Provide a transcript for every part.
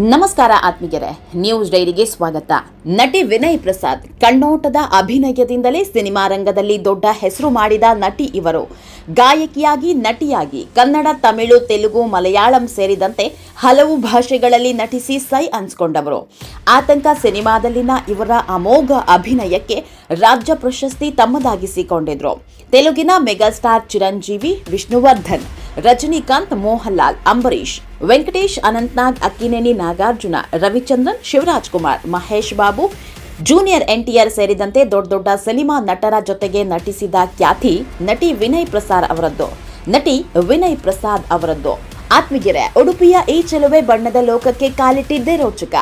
ನಮಸ್ಕಾರ ಆತ್ಮೀಯರೇ, ನ್ಯೂಸ್ ಡೈರಿಗೆ ಸ್ವಾಗತ. ನಟಿ ವಿನಯ್ ಪ್ರಸಾದ್ ಕಣ್ಣೋಟದ ಅಭಿನಯದಿಂದಲೇ ಸಿನಿಮಾ ರಂಗದಲ್ಲಿ ದೊಡ್ಡ ಹೆಸರು ಮಾಡಿದ ನಟಿ ಇವರು. ಗಾಯಕಿಯಾಗಿ ನಟಿಯಾಗಿ ಕನ್ನಡ, ತಮಿಳು, ತೆಲುಗು, ಮಲಯಾಳಂ ಸೇರಿದಂತೆ ಹಲವು ಭಾಷೆಗಳಲ್ಲಿ ನಟಿಸಿ ಸೈ ಅನ್ಸ್ಕೊಂಡವರು. ಆತಂಕ ಸಿನಿಮಾದಲ್ಲಿನ ಇವರ ಅಮೋಘ ಅಭಿನಯಕ್ಕೆ ರಾಜ್ಯ ಪ್ರಶಸ್ತಿ ತಮ್ಮದಾಗಿಸಿಕೊಂಡಿದ್ರು. ತೆಲುಗಿನ megastar Chiranjeevi Vishnuvardhan Rajinikanth, Mohanlal Ambareesh Venkatesh, Anant Nag, Akkineni, Nagarjuna, Ravichandran, Shivaraj Kumar, Mahesh Babu, junior NTR ಸೇರಿದಂತೆ ದೊಡ್ಡ ದೊಡ್ಡ ಸಿನಿಮಾ ನಟರ ಜೊತೆಗೆ ನಟಿಸಿದ ಖ್ಯಾತಿ ನಟಿ ವಿನಯ್ ಪ್ರಸಾದ್ ಅವರದ್ದು. ನಟಿ ವಿನಯ್ ಪ್ರಸಾದ್ ಅವರದ್ದು. ಆತ್ಮಗೆರೆ ಉಡುಪಿಯ ಈ ಚೆಲುವೆ ಬಣ್ಣದ ಲೋಕಕ್ಕೆ ಕಾಲಿಟ್ಟಿದ್ದೇ ರೋಚಕ.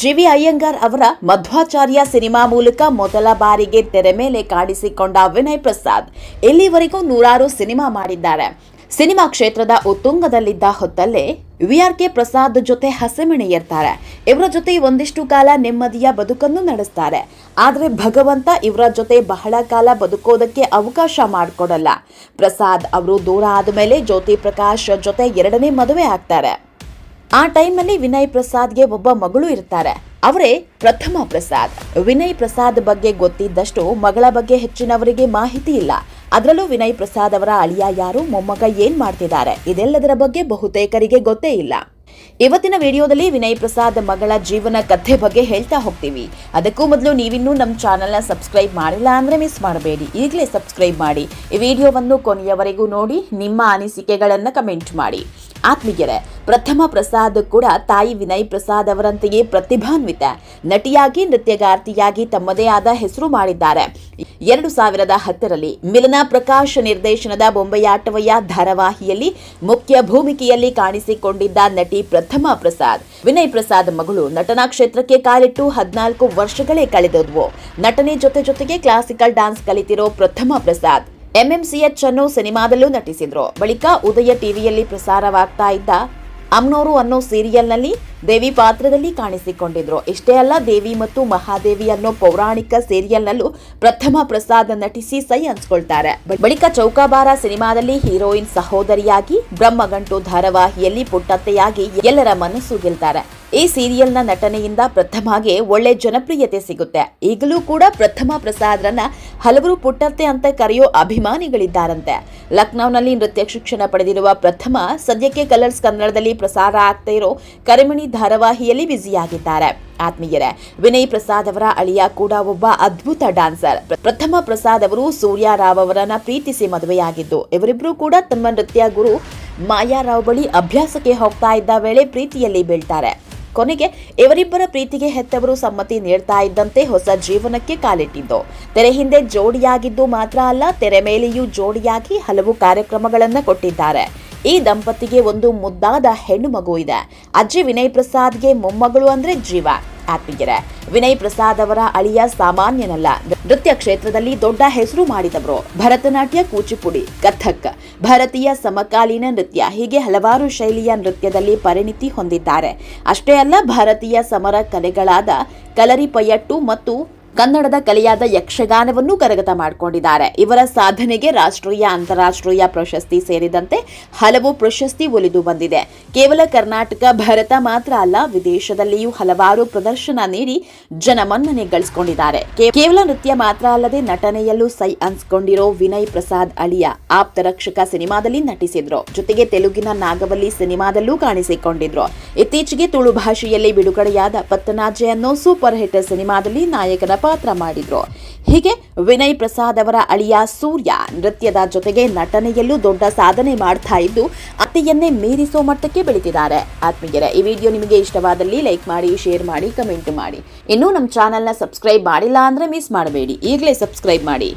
ಜಿವಿ ಅಯ್ಯಂಗಾರ್ ಅವರ ಮಧ್ವಾಚಾರ್ಯ ಸಿನಿಮಾ ಮೂಲಕ ಮೊದಲ ಬಾರಿಗೆ ತೆರೆ ಮೇಲೆ ಕಾಣಿಸಿಕೊಂಡ ವಿನಯ್ ಪ್ರಸಾದ್ ಇಲ್ಲಿವರೆಗೂ ನೂರಾರು ಸಿನಿಮಾ ಮಾಡಿದ್ದಾರೆ. ಸಿನಿಮಾ ಕ್ಷೇತ್ರದ ಉತ್ತುಂಗದಲ್ಲಿದ್ದ ಹೊತ್ತಲ್ಲೇ ವಿ ಆರ್ ಕೆ ಪ್ರಸಾದ್ ಜೊತೆ ಹಸೆಮಣೆಯರ್ತಾರೆ ಇವರ ಜೊತೆ ಒಂದಿಷ್ಟು ಕಾಲ ನೆಮ್ಮದಿಯ ಬದುಕನ್ನು ನಡೆಸ್ತಾರೆ. ಆದರೆ ಭಗವಂತ ಇವರ ಜೊತೆ ಬಹಳ ಕಾಲ ಬದುಕೋದಕ್ಕೆ ಅವಕಾಶ ಮಾಡಿಕೊಡಲ್ಲ. ಪ್ರಸಾದ್ ಅವರು ದೂರ ಆದಮೇಲೆ ಜ್ಯೋತಿ ಪ್ರಕಾಶ್ ಜೊತೆ ಎರಡನೇ ಮದುವೆ ಆಗ್ತಾರೆ. ಆ ಟೈಮಲ್ಲಿ ವಿನಯ್ ಪ್ರಸಾದ್ಗೆ ಒಬ್ಬ ಮಗಳು ಇರ್ತಾರೆ. ಅವರೇ ಪ್ರಥಮ ಪ್ರಸಾದ್. ವಿನಯ್ ಪ್ರಸಾದ್ ಬಗ್ಗೆ ಗೊತ್ತಿದ್ದಷ್ಟು ಮಗಳ ಬಗ್ಗೆ ಹೆಚ್ಚಿನವರಿಗೆ ಮಾಹಿತಿ ಇಲ್ಲ. ಅದರಲ್ಲೂ ವಿನಯ್ ಪ್ರಸಾದ್ ಅವರ ಅಳಿಯ ಯಾರು, ಮೊಮ್ಮಗ ಏನ್ ಮಾಡ್ತಿದ್ದಾರೆ? ಇದೆಲ್ಲದರ ಬಗ್ಗೆ ಬಹುತೇಕರಿಗೆ ಗೊತ್ತೇ ಇಲ್ಲ. ಇವತ್ತಿನ ವಿಡಿಯೋದಲ್ಲಿ ವಿನಯ್ ಪ್ರಸಾದ್ ಮಗಳ ಜೀವನ ಕಥೆ ಬಗ್ಗೆ ಹೇಳ್ತಾ ಹೋಗ್ತೀವಿ. ಅದಕ್ಕೂ ಮೊದಲು ನೀವಿನ್ನೂ ನಮ್ಮ ಚಾನೆಲ್ನ ಸಬ್ಸ್ಕ್ರೈಬ್ ಮಾಡಿಲ್ಲ ಅಂದರೆ ಮಿಸ್ ಮಾಡಬೇಡಿ. ಈಗಲೇ ಸಬ್ಸ್ಕ್ರೈಬ್ ಮಾಡಿ. ಈ ವಿಡಿಯೋವನ್ನು ಕೊನೆಯವರೆಗೂ ನೋಡಿ, ನಿಮ್ಮ ಅನಿಸಿಕೆಗಳನ್ನು ಕಮೆಂಟ್ ಮಾಡಿ. ಆತ್ಮೀಯರೇ ಪ್ರಥಮ ಪ್ರಸಾದ್ ಕೂಡ ತಾಯಿ ವಿನಯ್ ಪ್ರಸಾದ್ ಅವರಂತೆಯೇ ಪ್ರತಿಭಾನ್ವಿತ. ನಟಿಯಾಗಿ, ನೃತ್ಯಗಾರ್ತಿಯಾಗಿ ತಮ್ಮದೇ ಆದ ಹೆಸರು ಮಾಡಿದ್ದಾರೆ. ಎರಡು ಸಾವಿರದ ಹತ್ತರಲ್ಲಿ ಮಿಲನಾ ಪ್ರಕಾಶ್ ನಿರ್ದೇಶನದ ಬೊಂಬೆಯಾಟವಯ್ಯ ಧಾರಾವಾಹಿಯಲ್ಲಿ ಮುಖ್ಯ ಭೂಮಿಕೆಯಲ್ಲಿ ಕಾಣಿಸಿಕೊಂಡಿದ್ದ ನಟಿ ಪ್ರಥಮ ಪ್ರಸಾದ್. ವಿನಯ್ ಪ್ರಸಾದ್ ಮಗಳು ನಟನಾ ಕ್ಷೇತ್ರಕ್ಕೆ ಕಾಲಿಟ್ಟು ಹದಿನಾಲ್ಕು ವರ್ಷಗಳೇ ಕಳೆದದ್ವು. ನಟನೆ ಜೊತೆ ಜೊತೆಗೆ ಕ್ಲಾಸಿಕಲ್ ಡಾನ್ಸ್ ಕಲಿತಿರೋ ಪ್ರಥಮ ಪ್ರಸಾದ್. ಎಂಎಂಸಿಎಚ್ ಅನ್ನು ಸಿನಿಮಾದಲ್ಲೂ ನಟಿಸಿದ್ರು. ಬಳಿಕ ಉದಯ ಟಿವಿಯಲ್ಲಿ ಪ್ರಸಾರವಾಗ್ತಾ ಇದ್ದ ಅಮ್ನೋರು ಅನ್ನೋ ಸೀರಿಯಲ್ನಲ್ಲಿ ದೇವಿ ಪಾತ್ರದಲ್ಲಿ ಕಾಣಿಸಿಕೊಂಡಿದ್ರು. ಇಷ್ಟೇ ಅಲ್ಲ, ದೇವಿ ಮತ್ತು ಮಹಾದೇವಿ ಅನ್ನೋ ಪೌರಾಣಿಕ ಸೀರಿಯಲ್ನಲ್ಲೂ ಪ್ರಥಮ ಪ್ರಸಾದ್ ನಟಿಸಿ ಸೈ ಅನ್ಸ್ಕೊಳ್ತಾರೆ. ಬಳಿಕ ಚೌಕಾಬಾರ ಸಿನಿಮಾದಲ್ಲಿ ಹೀರೋಯಿನ್ ಸಹೋದರಿಯಾಗಿ ಬ್ರಹ್ಮಗಂಟು ಧಾರಾವಾಹಿಯಲ್ಲಿ ಪುಟ್ಟತ್ತೆಯಾಗಿ ಎಲ್ಲರ ಮನಸ್ಸು ಗೆಲ್ತಾರೆ. ಈ ಸೀರಿಯಲ್ನ ನಟನೆಯಿಂದ ಪ್ರಥಮಾಗೆ ಒಳ್ಳೆ ಜನಪ್ರಿಯತೆ ಸಿಗುತ್ತೆ. ಈಗಲೂ ಕೂಡ ಪ್ರಥಮ ಪ್ರಸಾದ್ರನ್ನ ಹಲವರು ಪುಟ್ಟತ್ತೆ ಅಂತ ಕರೆಯೋ ಅಭಿಮಾನಿಗಳಿದ್ದಾರಂತೆ. ಲಕ್ನೌನಲ್ಲಿ ನೃತ್ಯ ಶಿಕ್ಷಣ ಪಡೆದಿರುವ ಪ್ರಥಮ ಸದ್ಯಕ್ಕೆ ಕಲರ್ಸ್ ಕನ್ನಡದಲ್ಲಿ ಪ್ರಸಾರ ಆಗ್ತಾ ಇರೋ ಕರಿಮಣಿ ಧಾರಾವಾಹಿಯಲ್ಲಿ ಬ್ಯುಸಿಯಾಗಿದ್ದಾರೆ. ಆತ್ಮೀಯರೇ, ವಿನಯ್ ಪ್ರಸಾದ್ ಅವರ ಅಳಿಯ ಕೂಡ ಒಬ್ಬ ಅದ್ಭುತ ಡಾನ್ಸರ್. ಪ್ರಥಮ ಪ್ರಸಾದ್ ಅವರು ಸೂರ್ಯ ರಾವ್ ಅವರನ್ನ ಪ್ರೀತಿಸಿ ಮದುವೆಯಾಗಿದ್ದು, ಇವರಿಬ್ರು ಕೂಡ ತಮ್ಮ ನೃತ್ಯ ಗುರು ಮಾಯಾರಾವ್ ಬಳಿ ಅಭ್ಯಾಸಕ್ಕೆ ಹೋಗ್ತಾ ಇದ್ದ ವೇಳೆ ಪ್ರೀತಿಯಲ್ಲಿ ಬೀಳ್ತಾರೆ. ಕೊನೆಗೆ ಇವರಿಬ್ಬರ ಪ್ರೀತಿಗೆ ಹೆತ್ತವರು ಸಮ್ಮತಿ ನೀಡ್ತಾ ಇದ್ದಂತೆ ಹೊಸ ಜೀವನಕ್ಕೆ ಕಾಲಿಟ್ಟಿದ್ದು. ತೆರೆ ಹಿಂದೆ ಜೋಡಿಯಾಗಿದ್ದು ಮಾತ್ರ ಅಲ್ಲ, ತೆರೆ ಮೇಲೆಯೂ ಜೋಡಿಯಾಗಿ ಹಲವು ಕಾರ್ಯಕ್ರಮಗಳನ್ನು ಕೊಟ್ಟಿದ್ದಾರೆ. ಈ ದಂಪತಿಗೆ ಒಂದು ಮುದ್ದಾದ ಹೆಣ್ಣು ಮಗು ಇದೆ. ಅಜ್ಜಿ ವಿನಯ್ ಪ್ರಸಾದ್ಗೆ ಮೊಮ್ಮಗಳು ಅಂದ್ರೆ ಜೀವ. ಆತ್ಮೀಯರೇ, ವಿನಯ್ ಪ್ರಸಾದ್ ಅವರ ಅಳಿಯ ಸಾಮಾನ್ಯನಲ್ಲ. ನೃತ್ಯ ಕ್ಷೇತ್ರದಲ್ಲಿ ದೊಡ್ಡ ಹೆಸರು ಮಾಡಿದವರು ಭರತನಾಟ್ಯ ಕೂಚಿಪುಡಿ, ಕಥಕ್. ಭಾರತೀಯ ಸಮಕಾಲೀನ ನೃತ್ಯ, ಹೀಗೆ ಹಲವಾರು ಶೈಲಿಯ ನೃತ್ಯದಲ್ಲಿ ಪರಿಣಿತಿ ಹೊಂದಿದ್ದಾರೆ. ಅಷ್ಟೇ ಅಲ್ಲ, ಭಾರತೀಯ ಸಮರ ಕಲೆಗಳಾದ ಕಲರಿಪಯಟ್ಟು ಮತ್ತು ಕನ್ನಡದ ಕಲೆಯಾದ ಯಕ್ಷಗಾನವನ್ನು ಕರಗತ ಮಾಡಿಕೊಂಡಿದ್ದಾರೆ. ಇವರ ಸಾಧನೆಗೆ ರಾಷ್ಟ್ರೀಯ, ಅಂತಾರಾಷ್ಟ್ರೀಯ ಪ್ರಶಸ್ತಿ ಸೇರಿದಂತೆ ಹಲವು ಪ್ರಶಸ್ತಿ ಒಲಿದು ಬಂದಿದೆ. ಕೇವಲ ಕರ್ನಾಟಕ, ಭಾರತ ಮಾತ್ರ ಅಲ್ಲ, ವಿದೇಶದಲ್ಲಿಯೂ ಹಲವಾರು ಪ್ರದರ್ಶನ ನೀಡಿ ಜನಮನ್ನಣೆ ಗಳಿಸಿಕೊಂಡಿದ್ದಾರೆ. ಕೇವಲ ನೃತ್ಯ ಮಾತ್ರ ಅಲ್ಲದೆ ನಟನೆಯಲ್ಲೂ ಸೈ ಅನ್ಸ್ಕೊಂಡಿರೋ ವಿನಯ್ ಪ್ರಸಾದ್ ಅಳಿಯ ಆಪ್ತ ರಕ್ಷಕ ಸಿನಿಮಾದಲ್ಲಿ ನಟಿಸಿದ್ರು. ಜೊತೆಗೆ ತೆಲುಗಿನ ನಾಗವಲ್ಲಿ ಸಿನಿಮಾದಲ್ಲೂ ಕಾಣಿಸಿಕೊಂಡಿದ್ರು. ಇತ್ತೀಚೆಗೆ ತುಳು ಭಾಷೆಯಲ್ಲಿ ಬಿಡುಗಡೆಯಾದ ಪತ್ತನಾಜೆ ಅನ್ನೋ ಸೂಪರ್ ಹಿಟ್ ಸಿನಿಮಾದಲ್ಲಿ ನಾಯಕನ ಪಾತ್ರ ಮಾಡಿದ್ರು. ಹೀಗೆ ವಿನಯ್ ಪ್ರಸಾದ್ ಅವರ ಅಳಿಯ ಸೂರ್ಯ ನೃತ್ಯದ ಜೊತೆಗೆ ನಟನೆಯಲ್ಲೂ ದೊಡ್ಡ ಸಾಧನೆ ಮಾಡ್ತಾ ಇದ್ದು ಅತ್ತೆಯನ್ನೇ ಮೀರಿಸೋ ಮಟ್ಟಕ್ಕೆ ಬೆಳೀತಿದ್ದಾರೆ. ಆತ್ಮೀಯರೇ, ಈ ವಿಡಿಯೋ ನಿಮಗೆ ಇಷ್ಟವಾದಲ್ಲಿ ಲೈಕ್ ಮಾಡಿ, ಶೇರ್ ಮಾಡಿ, ಕಮೆಂಟ್ ಮಾಡಿ. ಇನ್ನೂ ನಮ್ಮ ಚಾನೆಲ್ನ ಸಬ್ಸ್ಕ್ರೈಬ್ ಮಾಡಿಲ್ಲ ಅಂದರೆ ಮಿಸ್ ಮಾಡಬೇಡಿ. ಈಗಲೇ ಸಬ್ಸ್ಕ್ರೈಬ್ ಮಾಡಿ.